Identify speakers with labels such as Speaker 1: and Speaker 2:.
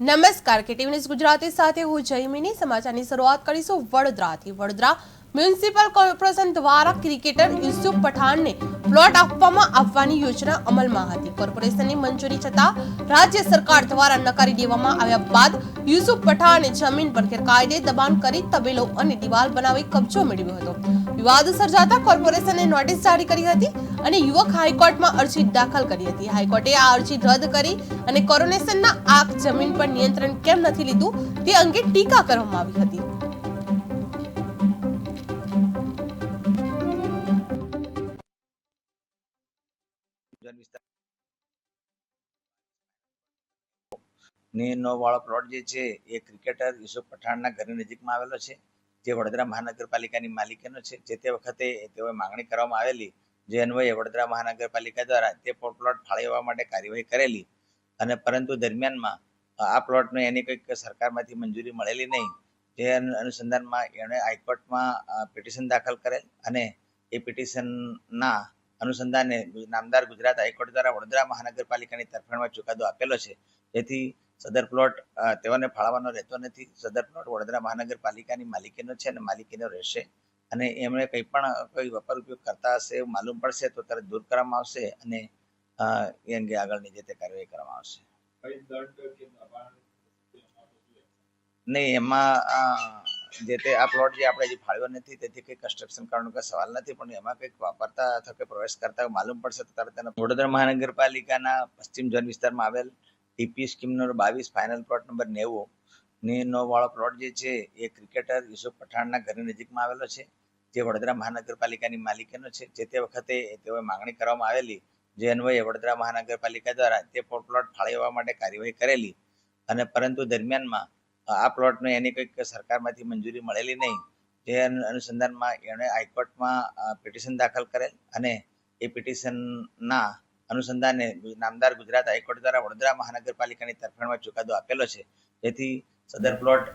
Speaker 1: નમસ્કાર KTV news Gujarati સાથે હું જયમિની સમાચારની શરૂઆત કરીશું વડોદરાથી. વડોદરા મ્યુનિસિપલ કોર્પોરેશન દ્વારા ક્રિકેટર યુસુફ પઠાણને પ્લોટ આપવામાં આવવાની યોજના અમલમાં હતી. કોર્પોરેશનની મંજૂરી છતાં રાજ્ય સરકાર દ્વારા નકારી દેવામાં આવ્યા બાદ યુસુફ પઠાણે જમીન પર ગેરકાયદે દબાણ કરી તબેલો અને દિવાલ બનાવી કબજો મેળવ્યો હતો. વિવાદ સર્જાતા કોર્પોરેશને નોટિસ જારી કરી હતી અને યુવક હાઈકોર્ટમાં અરજી દાખલ કરી હતી. હાઈકોર્ટે આ અરજી રદ કરી અને કોર્પોરેશનના આ જમીન પર નિયંત્રણ કેમ નથી લીધું તે અંગે ટીકા કરવામાં આવી હતી.
Speaker 2: નો વાળો પ્લોટ જે છે એ ક્રિકેટર યુસુફ પઠાણના ઘરની નજીકમાં આવેલો છે. જે વડોદરા મહાનગરપાલિકાની માલિકીનો છે, જે તે વખતે તેઓએ માંગણી કરવામાં આવેલી, જે અન્વયે વડોદરા મહાનગરપાલિકા દ્વારા તે પ્લોટ ફાળવવા માટે કાર્યવાહી કરેલી અને પરંતુ દરમિયાનમાં આ પ્લોટને એની કંઈક સરકારમાંથી મંજૂરી મળેલી નહીં. જે અનુસંધાનમાં એણે હાઈકોર્ટમાં પિટિશન દાખલ કરેલ અને એ પિટિશનના અનુસંધાને નામદાર ગુજરાત હાઈકોર્ટ દ્વારા વડોદરા મહાનગરપાલિકાની તરફેણમાં ચુકાદો આપેલો છે. જેથી સદર પ્લોટ તેઓને ફાળવવાનો રહેતો નથી. સદર પ્લોટ વડોદરા મહાનગરપાલિકાની માલિકીનો છે અને માલિકીનો રહેશે. અને એમણે કંઈ પણ કોઈ વેપાર ઉપયોગ કરતા હશે એવું માલુમ પડશે તો તરત દૂર કરવામાં આવશે અને એ અંગે આગળની જે તે કાર્યવાહી કરવામાં આવશે. નહીં એમાં જે તે આ પ્લોટ જે આપણે હજી ફાળવ્યો નથી તેથી કંઈ કન્સ્ટ્રક્શન કરવાનો કોઈ સવાલ નથી પણ એમાં કંઈક વાપરતા અથવા કે પ્રવેશ કરતા માલુમ પડશે તો તરત તેને વડોદરા મહાનગરપાલિકાના પશ્ચિમ ઝોન વિસ્તારમાં આવેલ ટીપી સ્કીમનો બાવીસ ફાઇનલ પ્લોટ નંબર નેવું. ની નો વાળો પ્લોટ જે છે, એ ક્રિકેટર યુસુફ પઠાણના ઘરની નજીકમાં આવેલો છે, જે વડોદરા મહાનગરપાલિકાની માલિકીનો છે. જે તે વખતે તેઓએ માંગણી કરવામાં આવેલી જે અન્વયે વડોદરા મહાનગરપાલિકા દ્વારા તે પ્લોટ ફાળવવા માટે કાર્યવાહી કરેલી. અને પરંતુ દરમિયાનમાં આ પ્લોટને એની કંઈક સરકારમાંથી મંજૂરી મળેલી નહીં. જે અનુસંધાનમાં એણે હાઈકોર્ટમાં પિટિશન દાખલ કરેલ અને એ પિટિશનના અનુસંધાને નામદાર ગુજરાત હાઈકોર્ટ દ્વારા વડોદરા મહાનગરપાલિકાની તરફેણમાં ચુકાદો આપેલો છે. જેથી સદર પ્લોટ